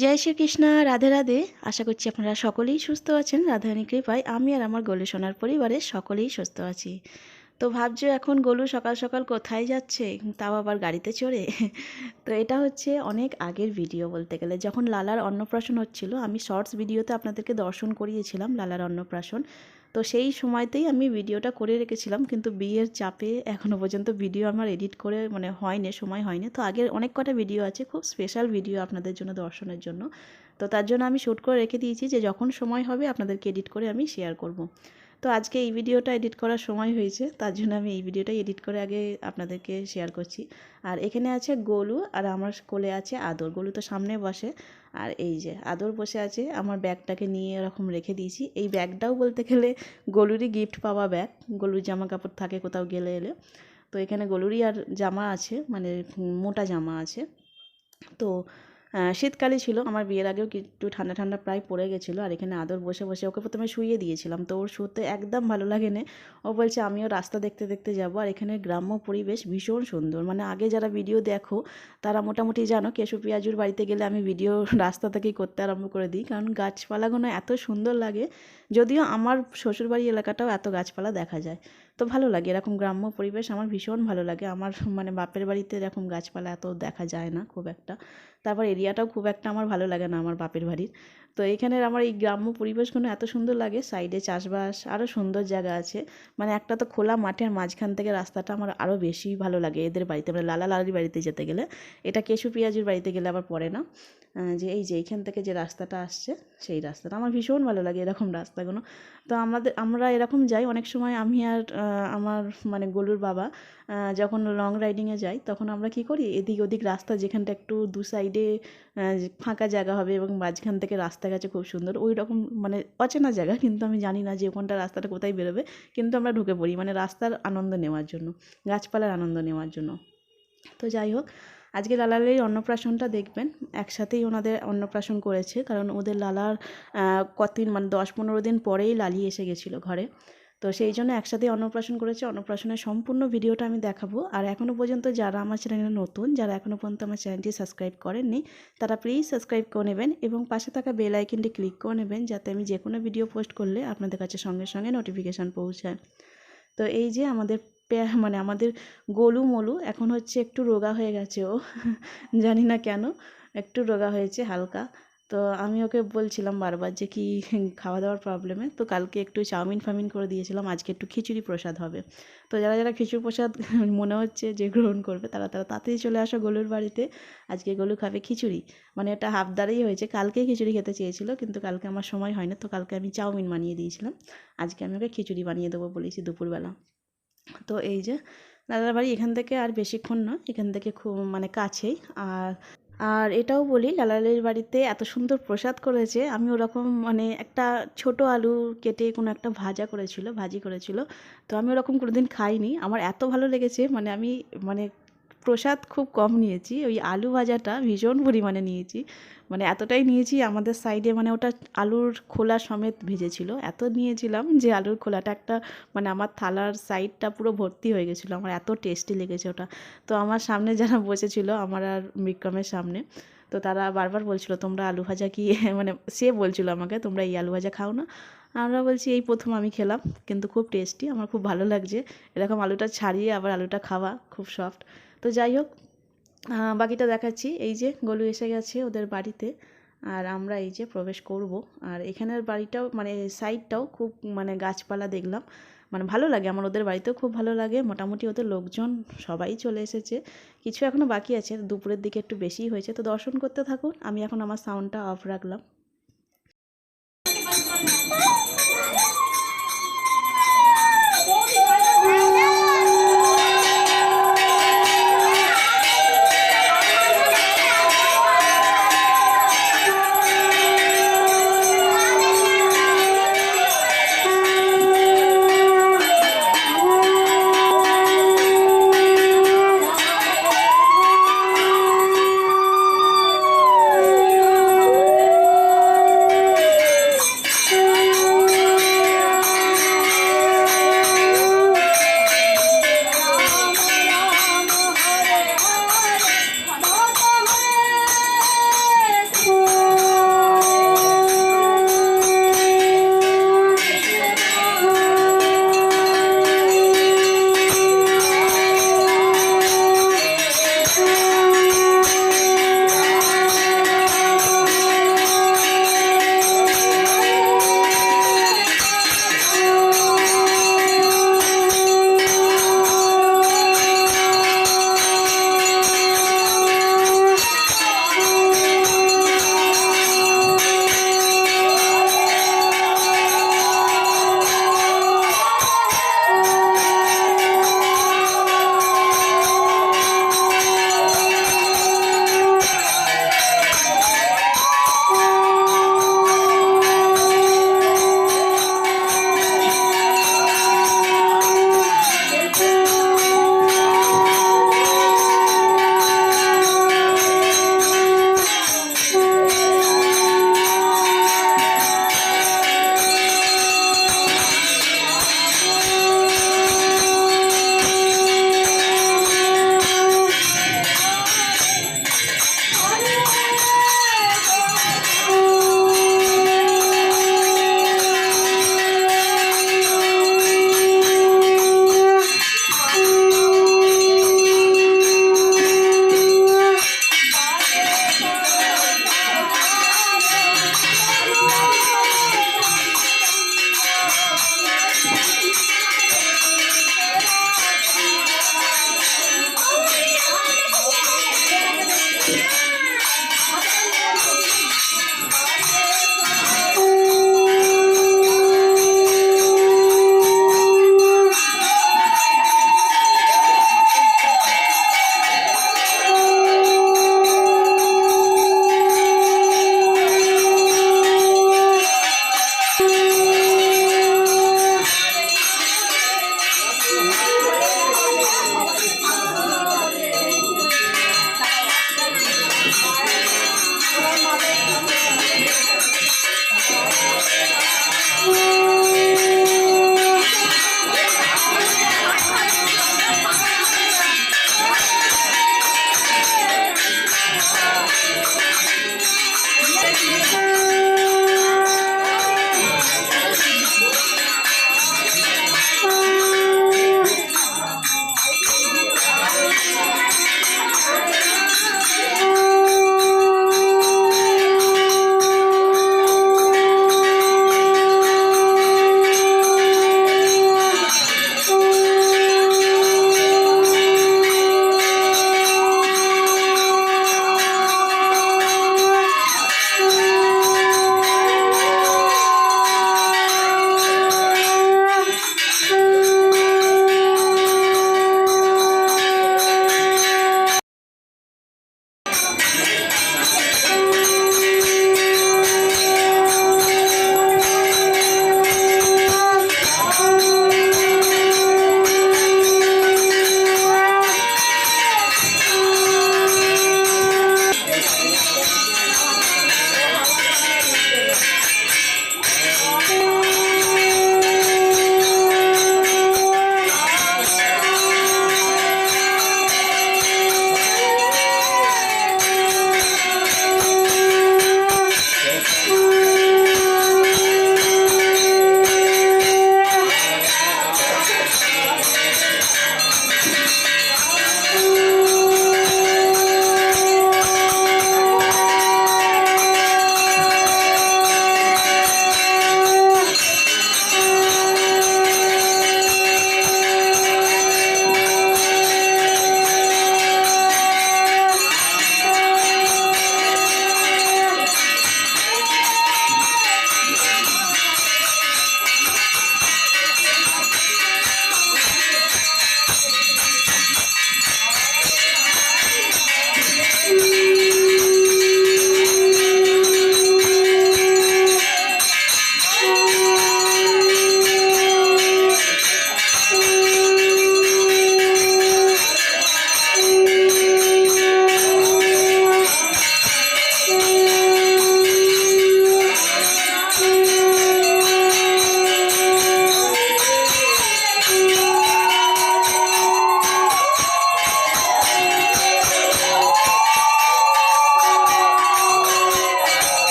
জয় শ্রীকৃষ্ণ, রাধে রাধে। আশা করছি আপনারা সকলেই সুস্থ আছেন। রাধারানী কৃপায় আমি আর আমার গলু সোনার পরিবারে সকলেই সুস্থ আছি। তো ভাবছ এখন গলু সকাল সকাল কোথায় যাচ্ছে? তাও আবার গাড়িতে চড়ে? তো এটা হচ্ছে অনেক আগের ভিডিও বলতে গেলে। যখন লালার অন্নপ্রাশন হচ্ছিল, আমি শর্টস ভিডিওতে আপনাদেরকে দর্শন করিয়েছিলাম, লালার অন্নপ্রাশন। তো সেই সময়তেই আমি ভিডিওটা করে রেখেছিলাম, কিন্তু বিয়ের চাপে এখনও পর্যন্ত ভিডিও আমার এডিট করে মানে হয়নি, সময় হয়নি। তো আগের অনেক কটা ভিডিও আছে, খুব স্পেশাল ভিডিও আপনাদের জন্য দর্শনের জন্য। তো তার জন্য আমি শ্যুট করে রেখে দিয়েছি যে যখন সময় হবে আপনাদেরকে এডিট করে আমি শেয়ার করব। তো আজকে এই ভিডিওটা এডিট করার সময় হয়েছে, তার জন্য আমি এই ভিডিওটা এডিট করে আগে আপনাদেরকে শেয়ার করছি। আর এখানে আছে গোলু, আর আমার কোলে আছে আদর। গোলু তো সামনে বসে, আর এই যে আদর বসে আছে, আমার ব্যাগটাকে নিয়ে এরকম রেখে দিয়েছি। এই ব্যাগটাও বলতে গেলে গলুরই গিফট পাওয়া ব্যাগ, গলুর জামা কাপড় থাকে কোথাও গেলে এলে। তো এখানে গলুরই আর জামা আছে মানে মোটা জামা আছে। তো শীতকালে ছিল। আমার বিয়ের আগেও একটু ঠান্ডা ঠান্ডা প্রায় পড়ে গেছিল আর এখানে আদর বসে বসে ওকে প্রথমে শুয়ে দিয়েছিলাম। তো ওর শুতে একদম ভালো লাগে না ও বলছে, আমিও রাস্তা দেখতে দেখতে যাব আর এখানে গ্রাম্য পরিবেশ ভীষণ সুন্দর। মানে আগে যারা ভিডিও দেখো, তারা মোটামুটি জানো কেশু পেঁয়াজুর বাড়িতে গেলে আমি ভিডিও রাস্তা থেকেই করতে আরম্ভ করে দিই। কারণ গাছপালাগুলো এত সুন্দর লাগে, যদিও আমার শ্বশুরবাড়ি এলাকাটাও এত গাছপালা দেখা যায়। তো ভালো লাগে, এরকম গ্রাম্য পরিবেশ আমার ভীষণ ভালো লাগে। আমার মানে বাপের বাড়িতে এরকম গাছপালা এত দেখা যায় না খুব একটা। তারপর এরিয়াটাও খুব একটা আমার ভালো লাগে না আমার বাপের বাড়ির। তো এইখানের আমার এই গ্রাম্য পরিবেশগুলো এত সুন্দর লাগে, সাইডে চাষবাস আরও সুন্দর জায়গা আছে। মানে একটা তো খোলা মাঠের মাঝখান থেকে রাস্তাটা আমার আরও বেশি ভালো লাগে এদের বাড়িতে। মানে লালা লালির বাড়িতে যেতে গেলে। এটা কেশু পিয়াজুর বাড়িতে গেলে আবার পড়ে না। যে এই যে এইখান থেকে যে রাস্তাটা আসছে, সেই রাস্তাটা আমার ভীষণ ভালো লাগে এরকম রাস্তাগুলো। তো আমাদের, আমরা এরকম যাই, অনেক সময় আমি আর আমার মানে গলুর বাবা যখন লং রাইডিংয়ে যাই, তখন আমরা কী করি? এদিক ওদিক রাস্তা যেখানটা একটু দু সাইডে ফাঁকা জায়গা হবে এবং মাঝখান থেকে রাস্তা গেছে খুব সুন্দর। ওই রকম মানে অচেনা জায়গা, কিন্তু আমি জানি না যে ওখানটা রাস্তাটা কোথায় বেরোবে। কিন্তু আমরা ঢুকে পড়ি মানে রাস্তার আনন্দ নেওয়ার জন্য, গাছপালার আনন্দ নেওয়ার জন্য। তো যাই হোক, আজকে লালালের অন্নপ্রাশনটা দেখবেন। একসাথেই ওনাদের অন্নপ্রাশন করেছে, কারণ ওদের লালার কতদিন মানে দশ পনেরো দিন পরেই লালি এসে গেছিল ঘরে। তো সেই জন্য একসাথে অন্নপ্রাশন করেছে। অন্নপ্রাশনের সম্পূর্ণ ভিডিওটা আমি দেখাবো। আর এখনও পর্যন্ত যারা আমার চ্যানেলে নতুন, যারা এখনও পর্যন্ত আমার চ্যানেলটি সাবস্ক্রাইব করেননি, তারা প্লিজ সাবস্ক্রাইব করে নেবেন এবং পাশে থাকা বেল আইকনটি ক্লিক করে নেবেন যাতে আমি যে কোনো ভিডিও পোস্ট করলে আপনাদের কাছে সঙ্গে সঙ্গে নোটিফিকেশান পৌঁছায়। তো এই যে আমাদের মানে আমাদের গোলু মলু এখন হচ্ছে একটু রোগা হয়ে গেছে ও। জানি না কেন, একটু রোগা হয়েছে হালকা। তো আমি ওকে বলছিলাম বারবার যে কি খাওয়া দাওয়ার প্রবলেমে তো কালকে একটু চাউমিন ফাউমিন করে দিয়েছিলাম, আজকে একটু খিচুড়ি প্রসাদ হবে। তো যারা যারা খিচুড়ি প্রসাদ মনে হচ্ছে যে গ্রহণ করবে, তারা তারা তাড়াতাড়ি চলে আসো গলুর বাড়িতে, আজকে গলু খাবে খিচুড়ি। মানে এটা হাফদারেই হয়েছে, কালকে খিচুড়ি খেতে চেয়েছিল, কিন্তু কালকে আমার সময় হয় না তো কালকে আমি চাউমিন বানিয়ে দিয়েছিলাম। আজকে আমি ওকে খিচুড়ি বানিয়ে দেবো বলেছি দুপুরবেলা। তো এই যে, দাদার বাড়ি এখান থেকে আর বেশিক্ষণ না এখান থেকে খুব মানে কাছেই। আর আর এটাও বলি, লালালের বাড়িতে এত সুন্দর প্রসাদ করেছে। আমি ওরকম মানে একটা ছোট আলু কেটে কোনো একটা ভাজা করেছিল, ভাজি করেছিল। তো আমি ওরকম কোনোদিন খাইনি। আমার এত ভালো লেগেছে মানে আমি মানে প্রসাদ খুব কম নিয়েছি। ওই আলু ভাজাটা ভীষণ পরিমাণে নিয়েছি। মানে এতটাই নিয়েছি, আমাদের সাইডে মানে ওটা আলুর খোলা সমেত ভেজেছিল। এত নিয়েছিলাম যে আলুর খোলাটা একটা মানে আমার থালার সাইডটা পুরো ভর্তি হয়ে গেছিল। আমার এত টেস্টি লেগেছে ওটা। তো আমার সামনে যারা বসেছিল, আমার আর বিক্রমের সামনে, তো তারা বারবার বলছিল, তোমরা আলু ভাজা কি? মানে সে বলছিল আমাকে, তোমরা এই আলু ভাজা খাও না। আমরা বলছি, এই প্রথম আমি খেলাম, কিন্তু খুব টেস্টি আমার খুব ভালো লাগছে। এরকম আলুটা ছাড়িয়ে আবার আলুটা খাওয়া খুব সফট তো যাই হোক বাকিটা দেখাচ্ছি। এই যে গলু এসে গেছে ওদের বাড়িতে আর আমরা এই যে প্রবেশ করব। আর এখানের বাড়িটাও মানে সাইডটাও খুব মানে গাছপালা দেখলাম। মানে ভালো লাগে, আমার ওদের বাড়িতেও খুব ভালো লাগে। মোটামুটি ওদের লোকজন সবাই চলে এসেছে। কিছু এখনও বাকি আছে, দুপুরের দিকে একটু বেশি হয়েছে। তো দর্শন করতে থাকুন, আমি এখন আমার সাউন্ডটা অফ রাখলাম।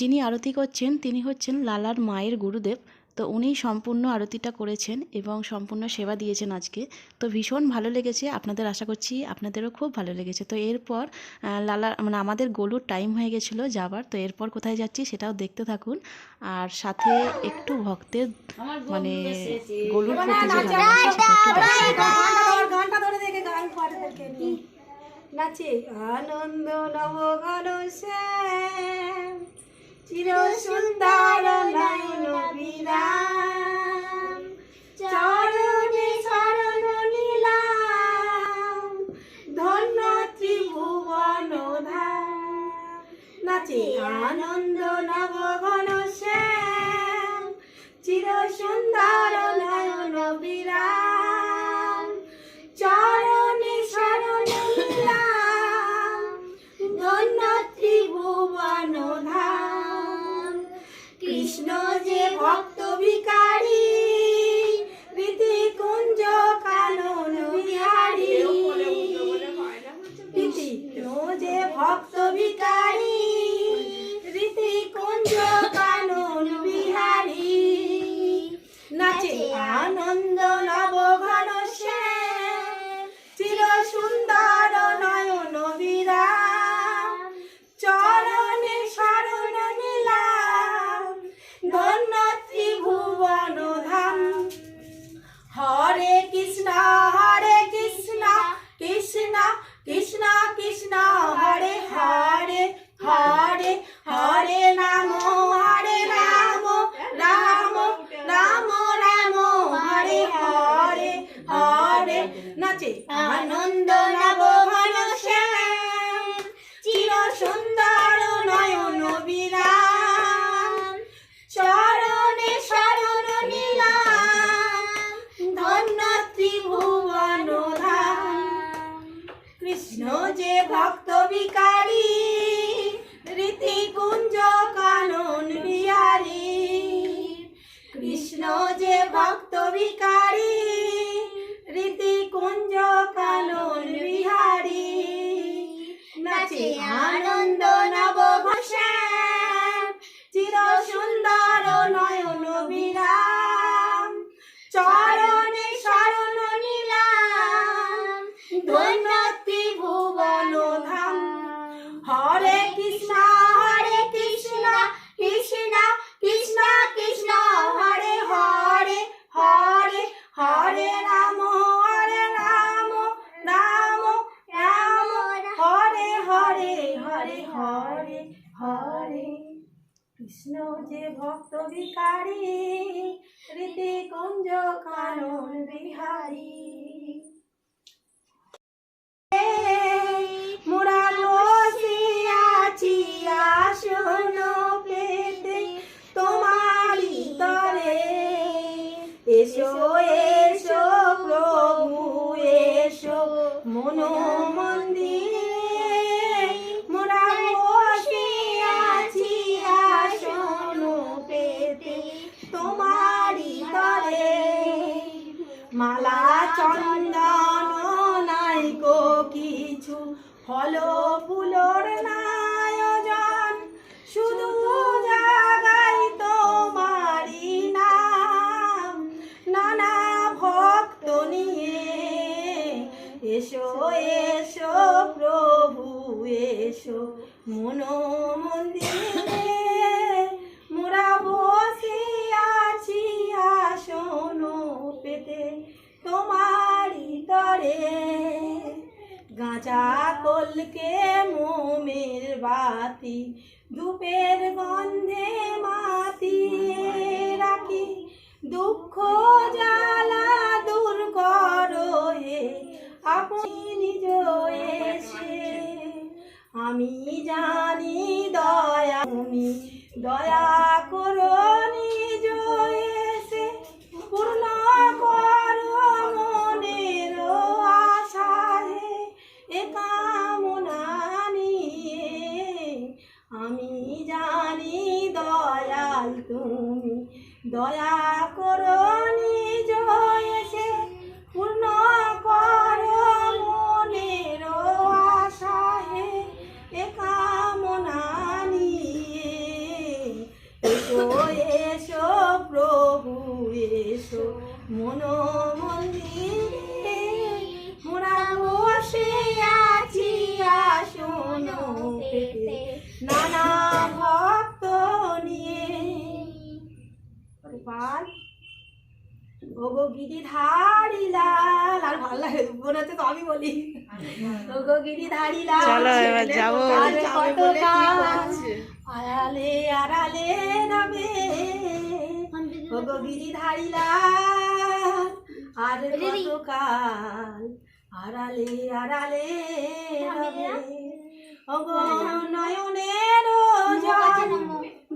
যিনি আরতি করছেন তিনি হচ্ছেন লালার মায়ের গুরুদেব। তো উনি সম্পূর্ণ আরতিটা করেছেন এবং সম্পূর্ণ সেবা দিয়েছেন আজকে। তো ভীষণ ভালো লেগেছে। আপনাদের আশা করছি আপনাদেরও খুব ভালো লেগেছে। তো এরপর লালার মানে আমাদের গলুর টাইম হয়ে গেছিল যাবার। তো এরপর কোথায় যাচ্ছি সেটাও দেখতে থাকুন। আর সাথে একটু ভক্তের মানে গলুর প্রতি যে নাচে আনন্দ নব চির সুন্দর নয়ন বিরাম চরণে শরণ নিলাম। ধন্য ত্রিভুবন ধাম আনন্দ নব গণ শ্যাম। চির সুন্দর নয়ন এসো এসো প্রভু এসো। মনো মন্দিরে মোরা বসে আছি আসন পেতে। তোমারি তরে গাঁজা কলকে মোমের বাতি ধূপের গন্ধে মাতিয়ে রাখি। দুঃখ জ্বালা দূর করো হে আপনি নিজ এসে, আমি জানি দয়া, তুমি দয়া করো নিজ এসে। পূর্ণ করো মনের আশা হে এ কামনা নিয়ে। আমি জানি দয়াল, তুমি দয়া ওগো গিরিধারী লাল। আর ভালো লাগে হচ্ছে তো আমি বলি। ওগো গিরিধারী লাল। চলো এবার যাব। আর আড়ালে আড়ালে নামে। ওগো গিরিধারী লাল আর কত কাল আড়ালে আড়ালে নামে ওগো নয়নের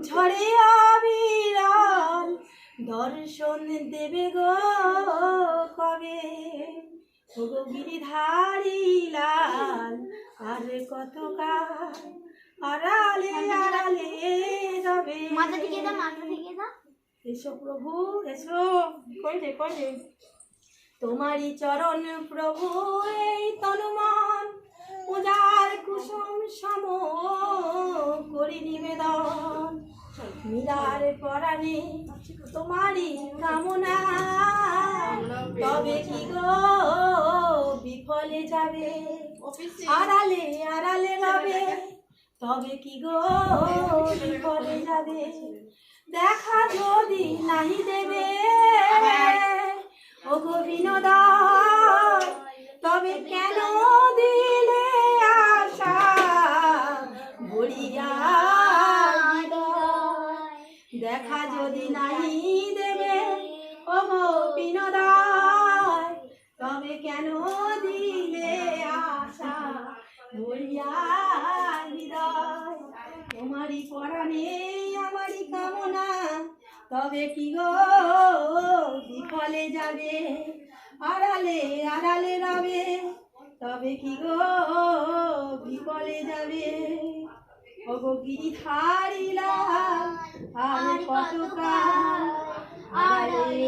ঝরে অবিরল। দর্শন দেবে গো কবে? গিরিধারী লাল আর কত কাল আড়ালে আড়ালে রবে মাথা থেকে দাও মাথা থেকে দাও। এসো প্রভু এসো। কই রে কই রে? তোমারই চরণ প্রভু এই তনুমন। পূজার কুসুম সম করি নিবেদন। মিলার পরাণে তোমারই কামনা। তবে কি গো বিফলে যাবে? আড়ালে আড়ালে রবে তবে কি গো বিফলে যাবে? দেখা যদি নাহি দেবে। ও গো বিনোদন তবে কেন দিলে যদি নাহি দেবে, ও বিনোদন তবে কেন দিলে আশা? ভরিয়া হৃদয়, তোমারই পরাণে আমারই কামনা। তবে কি গো বিফলে যাবে? আড়ালে আড়ালে রবে। তবে কি গো বিফলে যাবে? ওগো গিরি থারিলা আর কত কাল? আড়ালে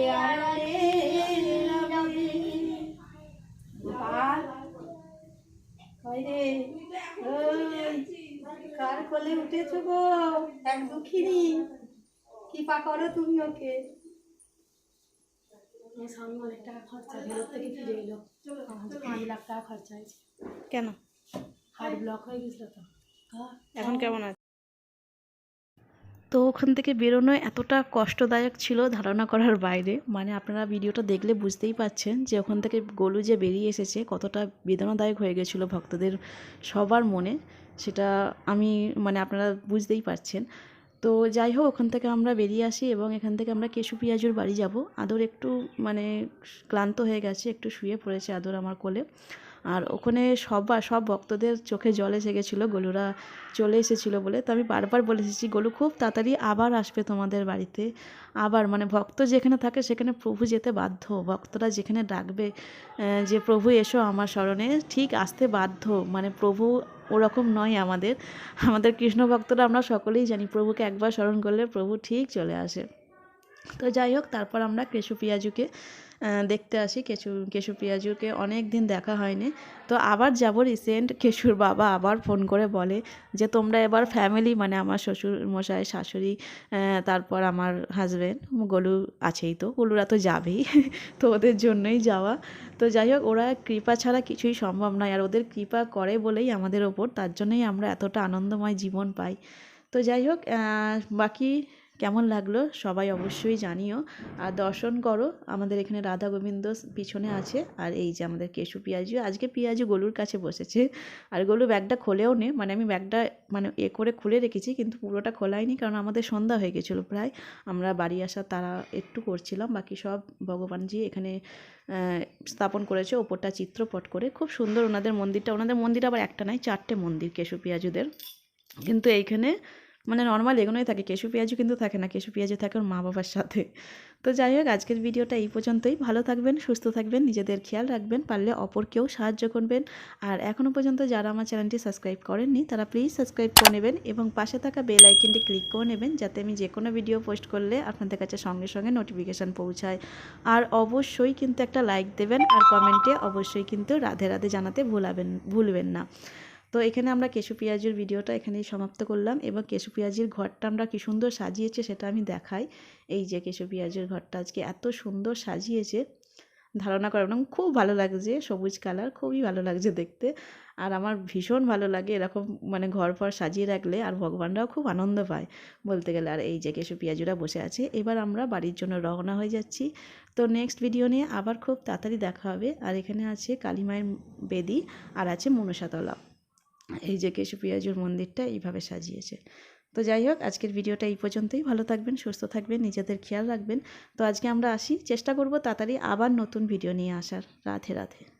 গোপাল কার কোলে উঠেছো গো? এক দুঃখিনী। কৃপা করো তুমি ওকে। স্বামী অনেক টাকা খরচা ভেতর থেকে ফিরে এলো। পাঁচ লাখ টাকা খরচা হয়েছে। কেন? হার্ট ব্লক হয়ে গেছিল তো। এখন কেমন আছে? তো ওখান থেকে বেরোনো এতটা কষ্টদায়ক ছিল ধারণা করার বাইরে। মানে আপনারা ভিডিওটা দেখলে বুঝতেই পাচ্ছেন যে ওখান থেকে গলু যে বেরিয়ে এসেছে কতটা বেদনাদায়ক হয়ে গেছিল ভক্তদের সবার মনে সেটা আমি মানে আপনারা বুঝতেই পারছেন। তো যাই হোক ওখান থেকে আমরা বেরিয়ে আসি এবং এখান থেকে আমরা কেশু পিয়াজুর বাড়ি যাব। আদর একটু মানে ক্লান্ত হয়ে গেছে একটু শুয়ে পড়েছে আদর আমার কোলে। আর ওখানে সবার, সব ভক্তদের চোখে জল এসে গেছিল, গলুরা চলে এসেছিল বলে। তো আমি বারবার বলে এসেছি, গলু, খুব তাড়াতাড়ি আবার আসবে তোমাদের বাড়িতে। আবার মানে ভক্ত যেখানে থাকে সেখানে প্রভু যেতে বাধ্য। ভক্তরা যেখানে ডাকবে যে প্রভু এসো আমার স্মরণে, ঠিক আসতে বাধ্য। মানে প্রভু ওরকম নয় আমাদের। আমাদের কৃষ্ণ ভক্তরা আমরা সকলেই জানি, প্রভুকে একবার স্মরণ করলে প্রভু ঠিক চলে আসে। তো যাই হোক, তারপর আমরা কেশু পিয়াজুকে দেখতে আসি কেশু কেশু পিয়াজুকে। অনেক দিন দেখা হয়নি। তো আবার যাব রিসেন্ট কেশুর বাবা আবার ফোন করে বলে যে, তোমরা এবার ফ্যামিলি মানে আমার শ্বশুর মশাই, শাশুড়ি তারপর আমার হাজব্যান্ড গলু আছেই তো, গলুরা তো যাবেই, তো ওদের জন্যই যাওয়া। তো যাই হোক, ওরা কৃপা ছাড়া কিছুই সম্ভব নয়, আর ওদের কৃপা করে বলেই আমাদের ওপর, তার জন্যই আমরা এতটা আনন্দময় জীবন পাই। তো যাই হোক বাকি কেমন লাগল সবাই অবশ্যই জানিও। আর দর্শন করো, আমাদের এখানে রাধা গোবিন্দ পিছনে আছে। আর এই যে আমাদের কেশু পিয়াজু, আজকে পিয়াজু গলুর কাছে বসেছে। আর গলু ব্যাগটা খোলেও নে মানে আমি ব্যাগটা মানে এ করে খুলে রেখেছি, কিন্তু পুরোটা খোলাইনি কারণ আমাদের সন্ধ্যা হয়ে গেছিল প্রায়। আমরা বাড়ি আসার তারা একটু করছিলাম, বাকি সব ভগবানজি এখানে স্থাপন করেছে, ওপরটা চিত্রপট করে। খুব সুন্দর ওনাদের মন্দিরটা, ওনাদের মন্দির আবার একটা নয় চারটে মন্দির কেশু পিয়াজুদের। কিন্তু এইখানে মানে নর্মাল এগুলোই থাকে। কেশু পেঁয়াজও কিন্তু থাকে না, কেশু পেঁয়াজও থাকে ওর মা বাবার সাথে। তো যাই হোক, আজকের ভিডিওটা এই পর্যন্তই। ভালো থাকবেন, সুস্থ থাকবেন, নিজেদের খেয়াল রাখবেন, পারলে অপরকেও সাহায্য করবেন। আর এখনও পর্যন্ত যারা আমার চ্যানেলটি সাবস্ক্রাইব করেননি, তারা প্লিজ সাবস্ক্রাইব করে নেবেন এবং পাশে থাকা বেল আইকনটি ক্লিক করে নেবেন, যাতে আমি যে কোনো ভিডিও পোস্ট করলে আপনাদের কাছে সঙ্গে সঙ্গে নোটিফিকেশান পৌঁছায়। আর অবশ্যই কিন্তু একটা লাইক দেবেন আর কমেন্টে অবশ্যই কিন্তু রাধে রাধে জানাতে ভুলাবেন, ভুলবেন না। তো এখানে আমরা কেশু পেঁয়াজের ভিডিওটা এখানেই সমাপ্ত করলাম এবং কেশু পেঁয়াজের ঘরটা আমরা কী সুন্দর সাজিয়েছে সেটা আমি দেখাই। এই যে কেশু পেঁয়াজের ঘরটা আজকে এত সুন্দর সাজিয়েছে। ধারণা করে এবং খুব ভালো লাগছে, সবুজ কালার, খুবই ভালো লাগছে দেখতে। আর আমার ভীষণ ভালো লাগে এরকম মানে ঘর ফর সাজিয়ে রাখলে আর ভগবানরাও খুব আনন্দ পায় বলতে গেলে। আর এই যে কেশু পেঁয়াজুরা বসে আছে, এবার আমরা বাড়ির জন্য রওনা হয়ে যাচ্ছি। তো নেক্সট ভিডিও নিয়ে আবার খুব তাড়াতাড়ি দেখা হবে। আর এখানে আছে কালী মায়ের বেদি আর আছে মনসাতলা। এই যে কেশু পিয়াজুর মন্দিরটা এইভাবে সাজিয়েছে। তো যাই হোক, আজকের ভিডিওটা এই পর্যন্তই। ভালো থাকবেন, সুস্থ থাকবেন, নিজেদের খেয়াল রাখবেন। তো আজকে আমরা আসি, চেষ্টা করব তাড়াতাড়ি আবার নতুন ভিডিও নিয়ে আসার। রাধে রাধে।